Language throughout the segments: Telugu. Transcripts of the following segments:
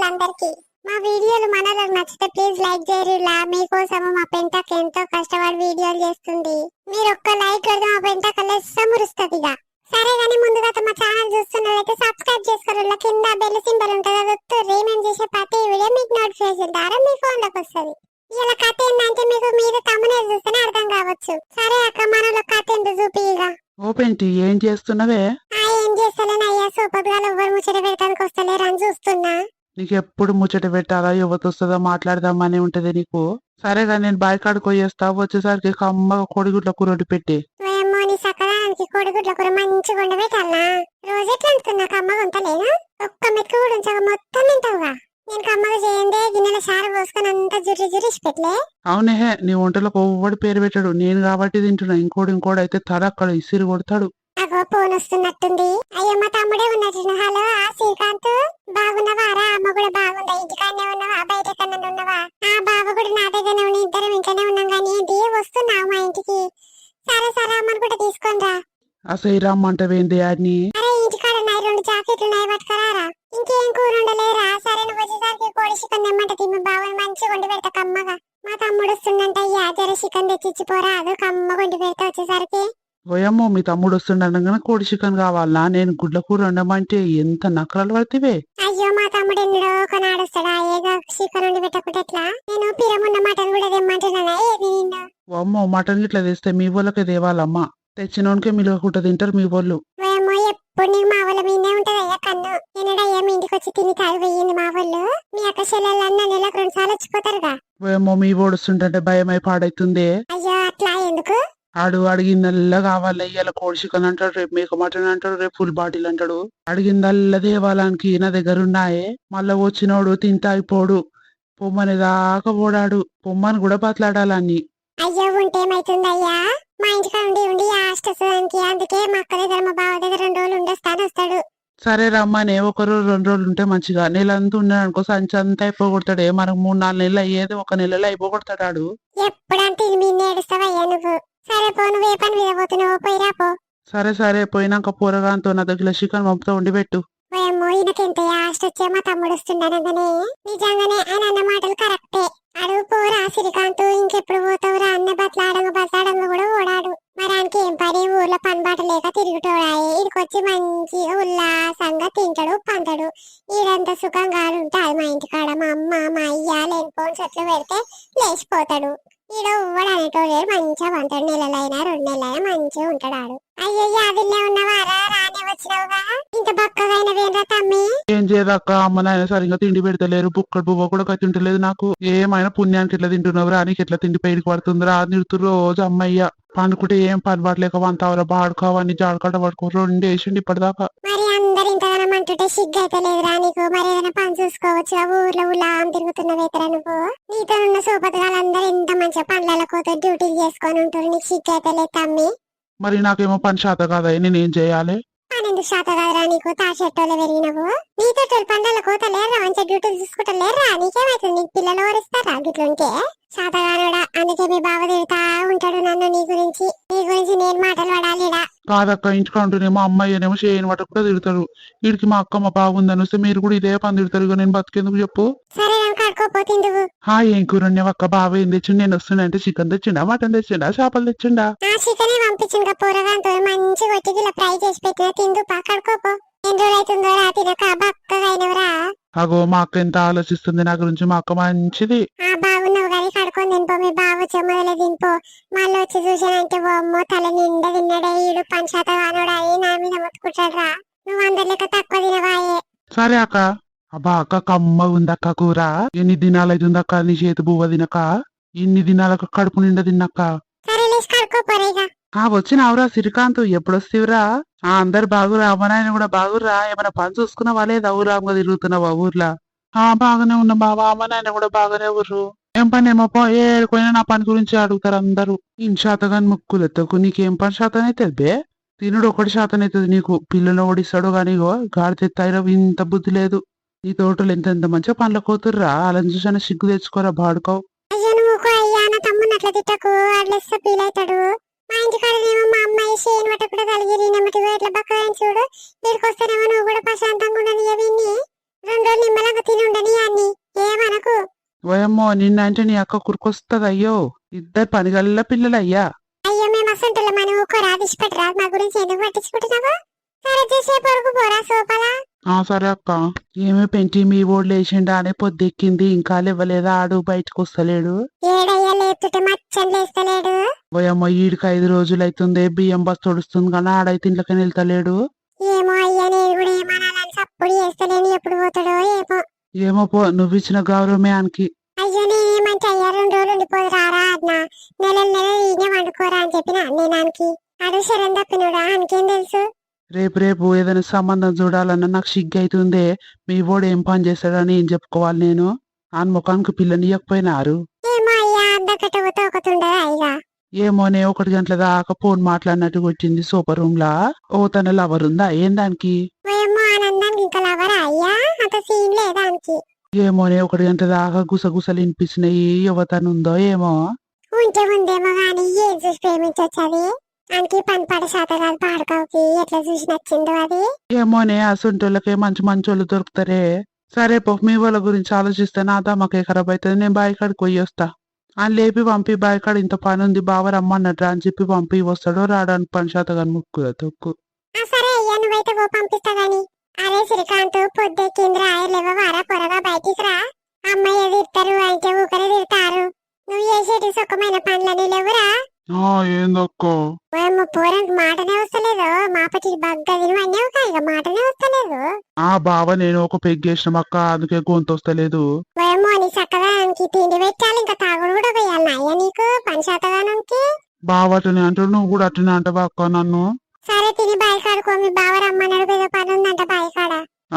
వాళ్ళందరికీ. మా వీడియోలు మనలకు నచ్చితే ప్లీజ్ లైక్ చేయరులా మీకోసం మా పెంటకు ఎంతో కష్టపడి వీడియోలు చేస్తుంది. మీరు ఒక్క లైక్ పెడితే మా పెంటకు లెస్స మురుస్తుంది ఇక. సరే కానీ ముందుగా మా ఛానల్ చూస్తున్నట్లయితే సబ్స్క్రైబ్ చేసుకోరు. కింద బెల్ సింబల్ ఉంటుంది. అది వస్తుంది మేము చేసే ప్రతి వీడియో మీకు నోటిఫికేషన్ ద్వారా మీ ఫోన్లోకి వస్తుంది. ఇలా కథ ఏంటంటే మీకు మీరు తమ్మునే చూస్తేనే అర్థం కావచ్చు. సరే అక్క మనలో కథ ఏంటో చూపి ఇక. ఓపెంటి ఏం చేస్తున్నవే? ఆ ఏం చేస్తలేను అయ్యా. సూపర్గా ఎవ్వరు ముచ్చట పెడతానికి వస్తలేరు అని చూస్తున్నా. నీకు ఎప్పుడు ముచ్చట పెట్టాలా వస్తుందో మాట్లాడదామని ఉంటది నీకు? సరేగా నేను బాయ్ కాడికి పోయేస్తా వచ్చేసరికి కమ్మగా కోడిగుడ్ల కూరటి పెట్టి. కోడిగుడ్ల కూర మంచిగా ఉండబెట్టాలా రోజు ఎట్లా అనుకున్నా కమ్మగా ఉంటలేను ఒక్క మెతుకు కూడా ఉంచగా మొత్తం తింటావుగా? నేను కమ్మగా చేయందే గిన్నెల సారు పోసుకొని అంతా జుర్రి జుర్రిసి పెట్టలే? అవునే నీ వంటలకు ఒవ్వడి పేరు పెట్టాడు. నేను కాబట్టి తింటున్నా. ఇంకోటి ఇంకోటి అయితే తల అక్కడ ఇసిరి కొడతాడు. అగో ఫోన్ వస్తున్నట్టుంది అయ్యో మా తమ్ముడే ఉన్నట్టు హలో ఆ శ్రీకాంత్. బాగున్నావా రా? అమ్మ కూడా బాగుందా? ఇంటికాడనే ఉన్నావా? బయట కన్నా ఉన్నావా? ఆ బావ కూడా నా దగ్గరనే ఉండి ఇద్దరం ఇంట్లోనే ఉన్నాం కానీ ఏంటి? వస్తున్నావు మా ఇంటికి? సరే సరే అమ్మని కూడా తీసుకొని రా. అసలు రమ్మంటవేంది అని అరే ఇంటికాడ ఉన్నాయి రెండు జాకెట్లు ఉన్నాయి పట్టుకరారా ఇంకేం కూర ఉండలేరా సరే నువ్వు వచ్చేసరికి కోడి చికెన్ తెమ్మంటది మీ బావని మంచిగా వండి పెడతా కమ్మగా. మా తమ్ముడు వస్తుందంట అయ్యా జర చికెన్ తెచ్చిచ్చిపోరా అది కమ్మ. ఓయమ్మో మీ తమ్ముడు వస్తుండగానే కోడి చికెన్ కావాలా? నేను గుడ్ల కూర వండమంటే ఎంత నకరాలు పడితేవే. అయ్యో మా తమ్ముడు ఎన్నడో ఒక నాడుస్తాడా ఏదో చికెన్ వండి పెట్టకుంటే ఎట్లా? నేను పిరమున్న మటన్ కూడా తెమ్మంటున్నానా? ఏది నిన్ను అమ్మో మటన్ ఇట్లా తెస్తే మీ వాళ్ళకే దేవాలమ్మా తెచ్చినోనికే మిలవకుండా తింటారు మీ వాళ్ళు. ఏమో ఎప్పుడు నీకు మా వాళ్ళ మీదే ఉంటది అయ్యా కన్ను? ఎన్నడయ్యా మీ ఇంటికి వచ్చి తిని మా వాళ్ళు? మీ అక్క చెల్లెళ్ళన్నా నెలకు రెండు సార్లు వచ్చిపోతారుగా. ఏమో మీ ఓడుస్తుంటే భయమై పాడైతుంది. అయ్యో అట్లా ఎందుకు? ఆడు అడిగిందల్లా కావాలి. ఇవాళ కోడి చికెన్ అంటాడు రేపు మేక మటన్ అంటాడు రేపు ఫుల్ బాటిల్ అంటాడు. అడిగిందల్లా దేవాలానికి నా దగ్గర ఉన్నాయే మళ్ళా వచ్చినోడు తింటా అయిపోడు. పొమ్మని దాకా పోడాడు. పొమ్మని కూడా బతలాడాలని అయ్యో ఉంటే ఏమైతుంది అయ్యా మా ఇంటికి ఉండి ఉండి ఆస్ట్ వస్తుందానికి అందుకే మా అక్క దగ్గర మా బావ దగ్గర రెండు రోజులు ఉండేస్తాను వస్తాడు. సరే రమ్మని. ఒక రోజు రెండు రోజులు ఉంటే మంచిగా. నెలంతా ఉన్నాడు అనుకో సంచి అంతా అయిపోగొడతాడే. మనకు మూడు నాలుగు నెలలు అయ్యేది ఒక నెలలో అయిపోగొడతాడు ఎప్పుడంటే నువ్వు. సరే పో నువ్వు ఏ పని మీద పోతున్నావు పోయిరా పో. సరే సరే పోయినాక పోరగాంతో నా దగ్గర చికెన్ పంపుతా ఉండి పెట్టు. ఓయమ్మో ఈయనకెంత ఆస్ట్ వచ్చే మా తమ్ముడు వస్తుండనగానే నిజంగానే ఆయన అన్న మాటలు కరెక్టే. అడుగు పోరా శ్రీకాంత్ ఇంకెప్పుడు పోతావురా అన్న బతలాడంగా బతలాడంగా కూడా ఓడాడు. మరి ఆయనకి ఏం పని? ఊర్లో పని బాట లేక తిరుగుతోడాయి. ఇడికొచ్చి మంచిగా ఉల్లాసంగా తింటాడు పంతాడు. ఈడంత సుఖంగా మా ఇంటికాడ మా అమ్మ మా అయ్య లేనిపోని చెట్లు పెడితే లేచిపోతాడు. ఈడ మంచిగా నెలలైనా రెండు నెలలైనా మంచిగా ఉంటాడు యాదిల్లే ఉన్నవారా? రానే వచ్చినావుగా? ఇంత బక్కగైన తమ్మి? ఏం చేయదక్క? అమ్మ నాయన సరిగ్గా తిండి పెడతలేరు. బుక్కడు బువ్వ కూడా కట్టింటలేదు నాకు. ఏమైనా పుణ్యానికి ఎట్లా తింటున్నావు రానికి ఎట్లా తిండి పైడికి పడుతుందిరా? నిడుతు రోజు అమ్మయ్య. పండుకుంటే ఏం పని పడలేక వంతావర? బాడుకోవని జాడకట పడుకో. రెండు వేసిండి ఇప్పటిదాకా. అంటుంటే సిగ్గు అయితే నీకు. మరి ఏదైనా పని చూసుకోవచ్చు ఆ ఊర్లో ఊళ్ళో తిరుగుతున్న వేతరా నువ్వు? నీతో ఉన్న సోపతగాళ్ళందరూ ఎంత మంచిగా పండ్ల కోత డ్యూటీలు చేసుకొని ఉంటారు నీకు సిగ్గు అయితే లేదు తమ్మి. మరి నాకేమో పని శాత కాదా? నేనేం చేయాలి. పన్నెండు శాతం కదరా నీకు? పెరిగినవు. నీతో పండ్ల కోత లేరా మంచిగా డ్యూటీలు చూసుకుంటా లేరా నీకేమైతుంది? నీకు పిల్లలు ఓడిస్తారా గిట్లుంటే? శాతగానుడా అందుకే మీ బావ తిడతా ఉంటాడు నన్ను నీ గురించి. నీ గురించి నేను మాటలు పడాలిడా? కాదక్క ఇంటికి ఉంటేనేమో అమ్మాయినేమో చేయని వాటి కూడా తిడతారు వీడికి మా అక్కమ్మ బాగుందని వస్తే మీరు కూడా ఇదే పని తిడతారు. ఇక నేను బతికేందుకు చెప్పు? హా ఏం కూరనే అక్క బావ ఏం తెచ్చిండు? నేను వస్తున్నా చికెన్ తెచ్చిండా? మటన్ తెచ్చిండా? చేపలు తెచ్చిండా? ఆ చికెనే పంపించిన పోరగాంతో. మంచి కొట్టి ఇలా ఫ్రై చేసి పెట్టిన. తిందు పా కడుకోపో ఎన్ని రోజులు అవుతుందో రా తినక. బక్కగా అయినవరా అగో మా అక్క ఎంత ఆలోచిస్తుంది నా గురించి? మా అక్క మంచిది. ఆ బాగున్నావు కానీ కడుకొని తినిపో మీ బావ చెమ్మదలే తినిపో. మళ్ళీ వచ్చి చూసానంటే అమ్మో తల నిండా తిన్నాడే ఈడు పంచాత వానోడాయి నా మీద మొత్తుకుంటాడు రా నువ్వు అందరి లెక్క తక్కువ తినవాయే. సరే అక్క. అబ్బా అక్క కమ్మ ఉందక్క కూర. ఎన్ని దినాలు అవుతుందక్క నీ చేతి బువ్వ తినక? ఇన్ని దినాలకు కడుపు నిండా తిన్నక్క? ఆ వచ్చినావురా శ్రీకాంత్ ఎప్పుడొస్తేవిరా? ఆ అందరు బాగురా అమ్మనాయన కూడా బాగురా ఏమైనా పని చూసుకున్నావా లేదా? ఊరాంగా తిరుగుతున్నావా ఊర్లో? ఆ బాగానే ఉన్నా బావా అమ్మనాయన కూడా బాగానే ఊర్రు. ఏం పని ఏమో పో ఏడుకోయినా నా పని గురించి అడుగుతారు అందరూ. ఇన్ శాతగాని ముక్కులెత్తకు నీకేం పని శాతం అవుతుంది బే? తినుడు ఒకటి శాతం అవుతుంది నీకు. పిల్లలు ఓడిస్తాడు కానీ ఇగో గాడి తెత్తాయిరా ఇంత బుద్ధి లేదు. నీ తోటలు ఎంత ఎంత మంచిగా పనులు కోతుర్రా? అలా చూసాను సిగ్గు తెచ్చుకోరా బాడుకోవు. తమ్ముని అట్లా తిట్టకు అడ్లెస్త ఫీల్ అవుతాడు మా ఇంటి కాడనేమో మా అమ్మాయి షేన్ వట్ట కూడా కలిగిరి నెమ్మటి ఇట్లా బక్కగా చూడు. వీడికి వస్తేనేమో నువ్వు కూడా ప్రశాంతంగా ఉండని రెండు రోజులు నిమ్మలంగా తిని ఉండని అన్ని. ఏమనకు? ఓయమ్మో నిన్నంటే నీ అక్క కురికొస్తది అయ్యో ఇద్దరు పనిగల్ల పిల్లలయ్యా. అయ్యో మేము అసంటులో మనం ఒక్కరా దిష్పెట్టరా మా గురించి ఎందుకు పట్టించుకుంటున్నావు? సరే చేసే పరుగు పోరా సోపలా. ఆ సరే అక్క. ఏమి పెంచి మీ ఓడి లేచిండా అనే పొద్దెక్కింది. ఇంకా లేవలేదా? ఆడు బయటకు వస్తలేడు. ఓయమ్మ ఈడికి ఐదు రోజులు అవుతుంది బియ్యం బస్ తొడుస్తుంది కానీ ఆడైతే ఇంట్లోకి వెళ్తలేడు. ఏమో అయ్యా నేను కూడా ఏమనాలని సప్పుడు చేస్తలేను. ఎప్పుడు పోతాడో ఏమో. ఏమో పో నువ్వు ఇచ్చిన గౌరవమే ఆయనకి అయ్యో నేనేమంటే అయ్యా రెండు రోజులు ఉండిపోదు రారా అన్న నెల నెల ఈయనే వండుకోరా అని చెప్పిన నేనానికి. అడు శరం తప్పినోడా ఆయనకేం తెలుసు? రేపు రేపు ఏదైనా సంబంధం చూడాలన్నా నాకు సిగ్గు అవుతుంది మీ ఓడు ఏం పని చేస్తాడని ఏం చెప్పుకోవాలి నేను? ఆ ముఖానికి పిల్లనియకపోయినారు ఏమోనే ఒకటి గంటల దాకా ఫోన్ మాట్లాడినట్టు వచ్చింది సూపర్ రూమ్ లా ఓ తన లవర్ ఉందా? ఏం దానికి? ఇంకా లవరా? అయ్యా అంత సీన్ లేదా ఆయనకి ఏమోనే ఒకటి గంట దాకా గుసగుసలు వినిపిస్తున్నాయి. యువతను ఉందో ఏమో? ఉంటే ఉందేమో గాని ఏం చూసి ప్రేమించొచ్చు అది ఆయనకి పని పడ శాత కాదు ఎట్లా చూసి నచ్చిందో అది? ఏమోనే అసంటోళ్ళకే మంచి మంచోళ్ళు దొరుకుతారే. సరే పో మీ వాళ్ళ గురించి ఆలోచిస్తే నా దమ్మకే ఖరాబ్ అవుతుంది నేను బావి కాడికి పోయి వస్తా. అని లేపి పంపి బావి కాడ ఇంత పని ఉంది బావ రమ్మన్నట్రా అని చెప్పి పంపి వస్తాడో రావడానికి పని శాత కానీ ముక్కు తొక్కు సరే అయ్యా నువ్వైతే పంపిస్తా గాని. అరే శ్రీకాంత్ పొద్దెక్కింది రాయలేవో వారా పొరగా బయటికి రా. అమ్మాయి తిడతారు అయితే ఊకరే తిడతారు. నువ్వు చేసేటి సుఖమైన పనులని లేవురా? ఏందక్కో? మాటనే వస్తలేదు. బగ్గ మాటనే వస్తలేదు. ఆ బావ నేను ఒక పెగ్గేసిన అక్క అందుకే గొంతు వస్తలేదు. ఓయమ్మో నీ చక్కదానికి తిండి పెట్టాలి ఇంకా తాగుడు కూడా పోయాలి అయ్యా నీకు? పని శాతగానంకి బావ అటనే అంటాడు. నువ్వు కూడా అటనే అంటావా అక్క నన్ను? సరే తిని బాయికాడుకో మీ బావ రమ్మన్నాడు ఏదో పని ఉందంట బాయికాడ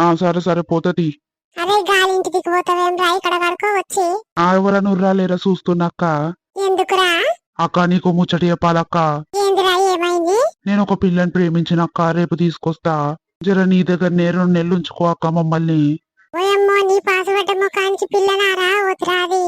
ఆ సరే సరే పోతది అదే గాలి ఇంటికి పోతావేం రా ఇక్కడ వరకు వచ్చి. ఆ ఉర్రాలేరా చూస్తున్నాక్క ఎందుకురా? అక్క నీకు ముచ్చట చెప్పాలక్క. ఏందిరా ఏమైంది? నేను ఒక పిల్లని ప్రేమించినక్క రేపు తీసుకొస్తా. జర నీ దగ్గరనే రెండు నెలలు ఉంచుకో అక్క మమ్మల్ని. ఓయమ్మో నీ పాసుపడ్డ ముఖానికి పిల్లనారా వదిరాది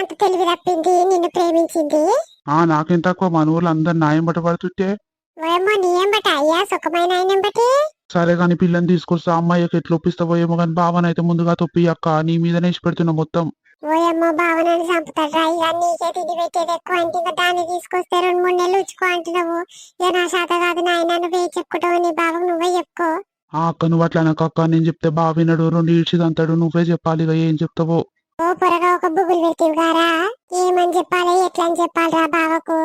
అంత తెలివి తప్పింది నిన్ను ప్రేమించింది. ఆ నాకేం తక్కువ? మన ఊర్లో అందరు న్యాయం బట్ట పడుతుంటే ఓయమ్మో నీ ఏం బట్టి? అయ్యా సుఖమైన ఆయన బట్టి? సరే గాని పిల్లని తీసుకొస్తా అమ్మాయికి ఎట్లా ఒప్పిస్తావో ఏమో కానీ బావనైతే ముందుగా తొప్పి అక్క నీ మీదనే పెడుతున్నా మొత్తం. ఓయమ్మో భావనని చంపుతాడ్రా. ఇక నీకే తిండి పెట్టేది ఎక్కువ అంటే ఇంకా దాన్ని తీసుకొస్తే రెండు మూడు నెలలు ఉంచుకో అంటున్నావు. ఇక నా శాత కాదు నాయన నువ్వే చెప్పుకుంటావు నీ బావకు నువ్వే చెప్పుకో. ఆ అక్క నువ్వు అట్లా అక్క. నేను చెప్తే బావ వినడు రెండు ఈడ్చిదంతాడు నువ్వే చెప్పాలి ఇక ఏం చెప్తావో. ఓ పొరగా ఒక బుగులు పెట్టివు గారా. ఏమని చెప్పాలి ఎట్లా అని చెప్పాలిరా బావకు?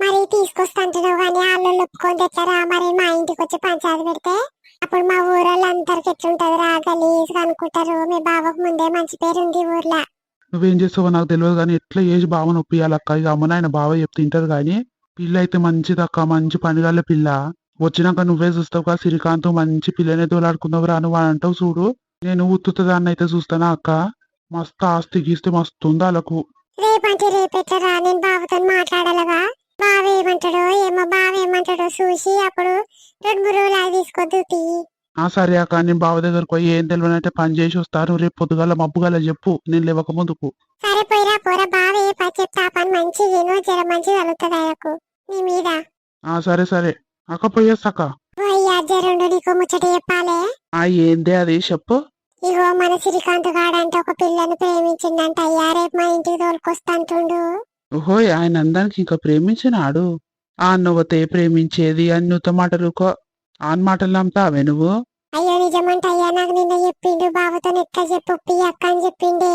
మరి తీసుకొస్తాంటున్నావు కానీ వాళ్ళు ఒప్పుకొని ఎట్లరా మరి మా ఇంటికి వచ్చి పంచాయతీ పెడితే? అప్పుడు మా ఊరోళ్ళందరికి ఎట్లుంటది రా గలీజ్ అనుకుంటారు. మీ బావకు ముందే మంచి పేరు ఉంది ఊర్లో. నువ్వేం చేస్తావో నాకు తెలియదు కానీ ఎట్లా ఏజ్ బావ నొప్పియాలక్క ఇక అమ్మ నాయన బావ చెప్తే తింటారు కానీ పిల్ల అయితే మంచిది అక్క మంచి పనిగల పిల్ల. వచ్చినాక నువ్వే చూస్తావు కదా శ్రీకాంత్ మంచి పిల్లనే తోలాడుకున్నావు రా నువ్వు అని అంటావు చూడు. నేను ఉత్తుదాన్ని అయితే చూస్తానా అక్క? మస్తు ఆస్తి గీస్తే మస్తు ఉంది వాళ్ళకు రేపంటే రేపెట్లరా నేను బావతో మాట్లాడాలగా. బావ ఏమంటాడో ఏమో బావ ఏమంటాడో చూసి అప్పుడు రెండు మూడు రోజులు అవి తీసుకోద్దు తీ ఆ సరే అక్క నేను బావ దగ్గరకు పోయి ఏం తెలియనంటే పని చేసి వస్తాను. రేపు పొద్దుగాల మబ్బుగాల చెప్పు నేను లేవక ముందుకు. సరే పోయిరా పోరా బావ పని చెప్తా ఆ పని మంచిది నువ్వు జర మంచిగా కలుగుతుంది ఆయనకు. నీ మీద. ఆ సరే సరే. అక్క పోయేస్తాక అయ్యా జరుండు నీకు ముచ్చట చెప్పాలే. ఆ ఏందే అది చెప్పు. ఇగో మన శ్రీకాంత్ గాడంటే ఒక పిల్లను ప్రేమించిందంట అయ్యా రేపు మా ఇంటికి తోలుకొస్తాంటుండు ఓహో ఆయన అందరికి ఇంకా ప్రేమించినాడు. ఆ నువ్వుతే ప్రేమించేది అన్నుత మాటలు కో ఆన్ మాటలు నమ్ముతావే నువ్వు? అయ్యో నిజమంట అయ్యా నాకు నిన్న చెప్పిండు బావతో ఎట్లా చెప్పు అక్క అని చెప్పిండే.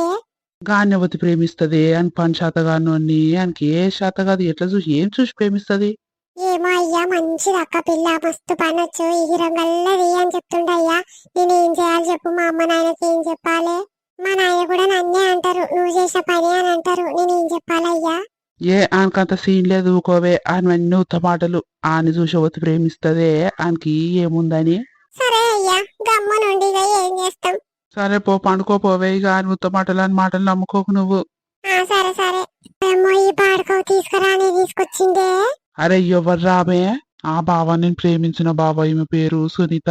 గాన్యవతి ప్రేమిస్తది అని పని శాతగాను అని ఆయనకి ఏ శాత కాదు ఎట్లా చూసి ఏం చూసి ప్రేమిస్తది? ఏమో అయ్యా మంచిది అక్క పిల్ల మస్తు పనొచ్చు ఈ రంగల్లది అని చెప్తుండే అయ్యా నేను ఏం చేయాలి చెప్పు మా అమ్మ నాయనకి ఏం చెప్పాలి? మా నాయన కూడా నన్నే అంటారు. నువ్వు చేసిన పని అని అంటారు. నేను ఏం చెప్పాలి అయ్యా? ఏ ఆయనకంత సీన్ లేదు ఊకోవే. ఆయన అన్ని ఉత్త మాటలు ఆయన చూసవతి ప్రేమిస్తదే. ఆయనకి ఏముందని? సరే అయ్యా గమ్మ నుండి ఇక ఏం చేస్తాం? సరే పో పండుకోపోవే ఇక ఆయన ఉత్త మాటలు అని మాటలు నమ్ముకోకు నువ్వు. ఆ సరే సరే. ఏమో ఈ పాడుకో తీసుకురా తీసుకొచ్చిందే. అరే ఎవరు రాబే ఆ బావ నేను ప్రేమించిన బావ ఈమె పేరు సునీత.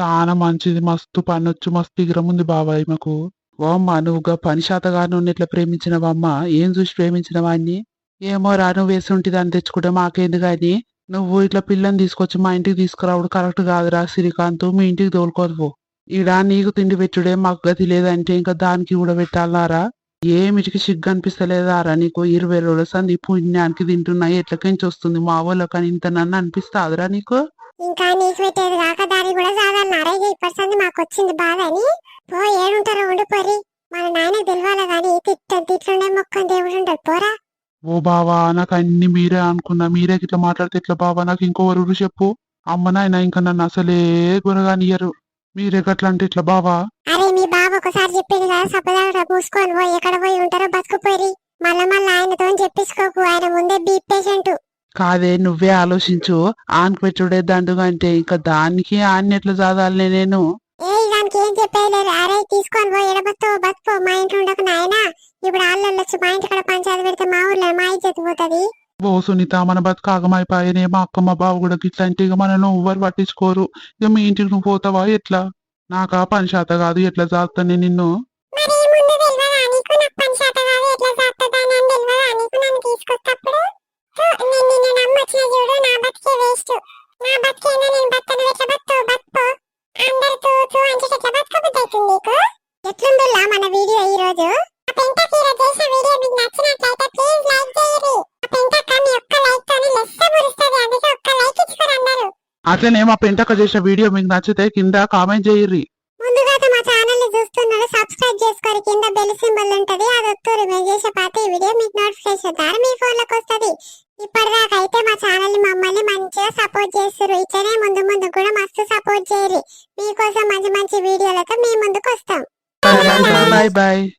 చాలా మంచిది. మస్తు పనొచ్చు. మస్తు ఇగరం ఉంది బావ ఈమెకు. వామ్మా నువ్వు నువ్వుగా పని శాతగాను ఇట్లా ప్రేమించినవమ్మ ఏం చూసి ప్రేమించినవాన్ని ఏమో రా నువ్వు వేసుంటి దాన్ని తెచ్చుకుంటే మాకేంది కానీ నువ్వు ఇట్లా పిల్లని తీసుకొచ్చి మా ఇంటికి తీసుకురావడం కరెక్ట్ కాదురా శ్రీకాంత్ మీ ఇంటికి తోలుకోదు ఈడ నీకు తిండి పెట్టుడే మాకు గతి లేదంటే ఇంకా దానికి కూడా పెట్టాలన్నారా ఏమిటికి సిగ్గు అనిపిస్తలేదారా నీకు? ఇరవై రోజుల సంది పుణ్యానికి తింటున్నాయి ఎట్లకించి వస్తుంది మా వాళ్ళకని ఇంత నన్ను అనిపిస్తాదిరా నీకు? ఇంకా నీకు పెట్టేది కాక దాన్ని కూడా సాధారణ ఇప్పటి సంది మాకు వచ్చింది బాధ అని. పో ఏడుంటారో ఉండిపోరి మన నాయనకు తెలియాలి కానీ తిట్ట తిట్లుండే మొక్కని దేవుడు ఉంటాడు. పోరా. ఓ బావా నాకు అన్ని మీరే అనుకున్నా. మీరే ఇట్లా మాట్లాడితే ఇట్లా బావా? నాకు ఇంకోవరు చెప్పు. అమ్మ నాయన ఇంకా నన్ను అసలే గురగానియరు మీరే గట్లా అంటే ఇట్లా బావా? అరే మీ బాబు ఒకసారి చెప్పింది కదా సపదాగా పూసుకొని పోయి ఎక్కడ పోయి ఉంటారో బతుకుపోయి మళ్ళా మళ్ళీ ఆయనతో చెప్పించుకోకు. ఆయన ముందే బీప్ పేషెంట్. కాదే నువ్వే ఆలోచించు. ఆన్ పెట్టుడే దండుగా అంటే ఇంకా దానికి ఆన్ని ఎట్లా చదవాలనే నేను? ఏ చెప్పేది అరే తీసుకొని పోయి ఎడబతో బతుకో. మా ఇంట్లో ఉండకు నాయనా. ఇప్పుడు ఆళ్ళు వచ్చి మా ఇంటి కాడ పంచాయతీ పెడితే మా ఊర్లో మా ఇజ్జత్ పోతుంది. ఓ సునీత మన బతుకు ఆగమైపోయానే. మా అక్క మా బావ కూడా గిట్లా అంటే ఇక మనల్ని ఎవ్వరు పట్టించుకోరు. ఇక మీ ఇంటికి నువ్వు పోతావా? ఎట్లా? నాకా? పని శాత కాదు. ఎట్లా చేస్తానే నిన్ను? అట్లనే మా పెంటక చేసిన వీడియో మీకు నచ్చితే కింద కామెంట్ చేయర్రి. ముందుగా అయితే మా ఛానల్ని చూస్తున్నారు సబ్స్క్రైబ్ చేసుకోరు కింద బెల్ సింబల్ ఉంటది అది వస్తుంది మేము చేసే ప్రతి వీడియో మీకు నోటిఫికేషన్ ద్వారా మీ ఫోన్లోకి వస్తుంది. ఇప్పటిదాకా అయితే మా ఛానల్ని మమ్మల్ని మంచిగా సపోర్ట్ చేస్తారు ఇట్లనే ముందు ముందు కూడా మస్తు సపోర్ట్ చేయరు మీకోసం మంచి మంచి వీడియోలతో మీ ముందుకు వస్తాం. Bye bye